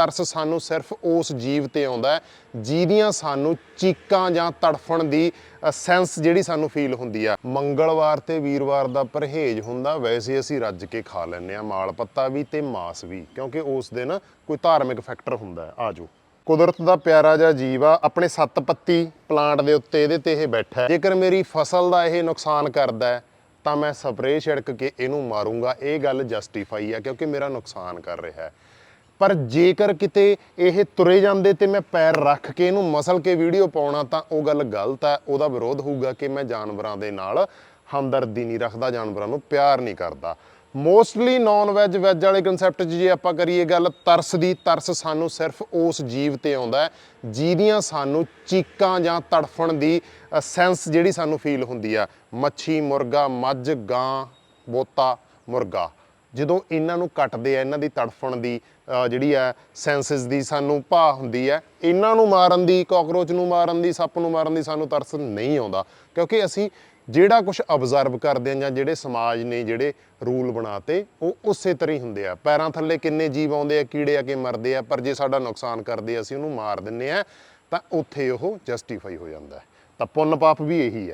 ਤਰਸ ਸਾਨੂੰ ਸਿਰਫ ਉਸ ਜੀਵ ਤੇ ਆਉਂਦਾ ਹੈ, ਜਿਹਦੀਆਂ ਸਾਨੂੰ ਚੀਕਾਂ ਜਾਂ ਤੜਫਣ ਦੀ ਸੈਂਸ ਜਿਹੜੀ ਸਾਨੂੰ ਫੀਲ ਹੁੰਦੀ ਆ। ਮੰਗਲਵਾਰ ਤੇ ਵੀਰਵਾਰ ਦਾ ਪਰਹੇਜ਼ ਹੁੰਦਾ, ਵੈਸੇ ਅਸੀਂ ਰੱਜ ਕੇ ਖਾ ਲੈਂਦੇ ਆ ਮਾਲ ਪੱਤਾ ਵੀ ਤੇ ਮਾਸ ਵੀ, ਕਿਉਂਕਿ ਉਸ ਦਿਨ ਕੋਈ ਧਾਰਮਿਕ ਫੈਕਟਰ ਹੁੰਦਾ ਹੈ। ਆਜੋ ਕੁਦਰਤ ਦਾ ਪਿਆਰਾ ਜਿਹਾ ਜੀਵ ਆ, ਆਪਣੇ ਸੱਤ ਪੱਤੀ ਪਲਾਂਟ ਦੇ ਉੱਤੇ ਇਹਦੇ ਤੇ ਇਹ ਬੈਠਾ ਜੇਕਰ ਮੇਰੀ ਫਸਲ ਦਾ ਇਹ ਨੁਕਸਾਨ ਕਰਦਾ ਤਾਂ ਮੈਂ ਸਪਰੇਅ ਛਿੜਕ ਕੇ ਇਹਨੂੰ ਮਾਰੂੰਗਾ। ਇਹ ਗੱਲ ਜਸਟੀਫਾਈ ਹੈ ਕਿਉਂਕਿ ਮੇਰਾ ਨੁਕਸਾਨ ਕਰ ਰਿਹਾ ਹੈ। ਪਰ ਜੇਕਰ ਕਿਤੇ ਇਹ ਤੁਰੇ ਜਾਂਦੇ ਤੇ ਮੈਂ ਪੈਰ ਰੱਖ ਕੇ ਇਹਨੂੰ ਮਸਲ ਕੇ ਵੀਡੀਓ ਪਾਉਣਾ ਤਾਂ ਉਹ ਗੱਲ ਗਲਤ ਹੈ ਉਹਦਾ ਵਿਰੋਧ ਹੋਊਗਾ ਕਿ ਮੈਂ ਜਾਨਵਰਾਂ ਦੇ ਨਾਲ ਹਮਦਰਦੀ ਨਹੀਂ ਰੱਖਦਾ, ਜਾਨਵਰਾਂ ਨੂੰ ਪਿਆਰ ਨਹੀਂ ਕਰਦਾ। ਮੋਸਟਲੀ ਨਾਨ ਵੈਜ ਵੈਜ ਵਾਲੇ ਕਨਸੈਪਟ 'ਚ ਜੇ ਆਪਾਂ ਕਰੀਏ ਗੱਲ, ਤਰਸ ਦੀ ਤਰਸ ਸਾਨੂੰ ਸਿਰਫ ਉਸ ਜੀਵ ਤੇ ਆਉਂਦਾ ਜਿਹਦੀਆਂ ਸਾਨੂੰ ਚੀਕਾਂ ਜਾਂ ਤੜਫਣ ਦੀ ਸੈਂਸ ਜਿਹੜੀ ਸਾਨੂੰ ਫੀਲ ਹੁੰਦੀ ਆ। ਮੱਛੀ, ਮੁਰਗਾ, ਮੱਝ, ਗਾਂ, ਬੋਤਾ, ਮੁਰਗਾ। ਜਦੋਂ ਇਹਨਾਂ ਨੂੰ ਕੱਟਦੇ ਆ ਇਹਨਾਂ ਦੀ ਤੜਫਣ ਦੀ ਜਿਹੜੀ ਆ ਸੈਂਸਸ ਦੀ ਸਾਨੂੰ ਭਾਅ ਹੁੰਦੀ ਹੈ ਇਹਨਾਂ ਨੂੰ ਮਾਰਨ ਦੀ ਕਾਕਰੋਚ ਨੂੰ ਮਾਰਨ ਦੀ ਸੱਪ ਨੂੰ ਮਾਰਨ ਦੀ ਸਾਨੂੰ ਤਰਸ ਨਹੀਂ ਆਉਂਦਾ। ਕਿਉਂਕਿ ਅਸੀਂ ਜਿਹੜਾ ਕੁਝ ਅਬਜ਼ਰਵ ਕਰਦੇ ਆ ਜਾਂ ਜਿਹੜੇ ਸਮਾਜ ਨੇ ਜਿਹੜੇ ਰੂਲ ਬਣਾਤੇ ਉਹ ਉਸੇ ਤਰ੍ਹਾਂ ਹੀ ਹੁੰਦੇ ਆ। ਪੈਰਾਂ ਥੱਲੇ ਕਿੰਨੇ ਜੀਵ ਆਉਂਦੇ ਆ ਕੀੜੇ ਆ ਕੇ ਮਰਦੇ ਆ ਪਰ ਜੇ ਸਾਡਾ ਨੁਕਸਾਨ ਕਰਦੇ ਆ, ਅਸੀਂ ਉਹਨੂੰ ਮਾਰ ਦਿੰਨੇ ਆ ਤਾਂ ਉੱਥੇ ਉਹ ਜਸਟੀਫਾਈ ਹੋ ਜਾਂਦਾ ਤਾਂ ਪੁੰਨ ਪਾਪ ਵੀ ਇਹੀ ਹੈ।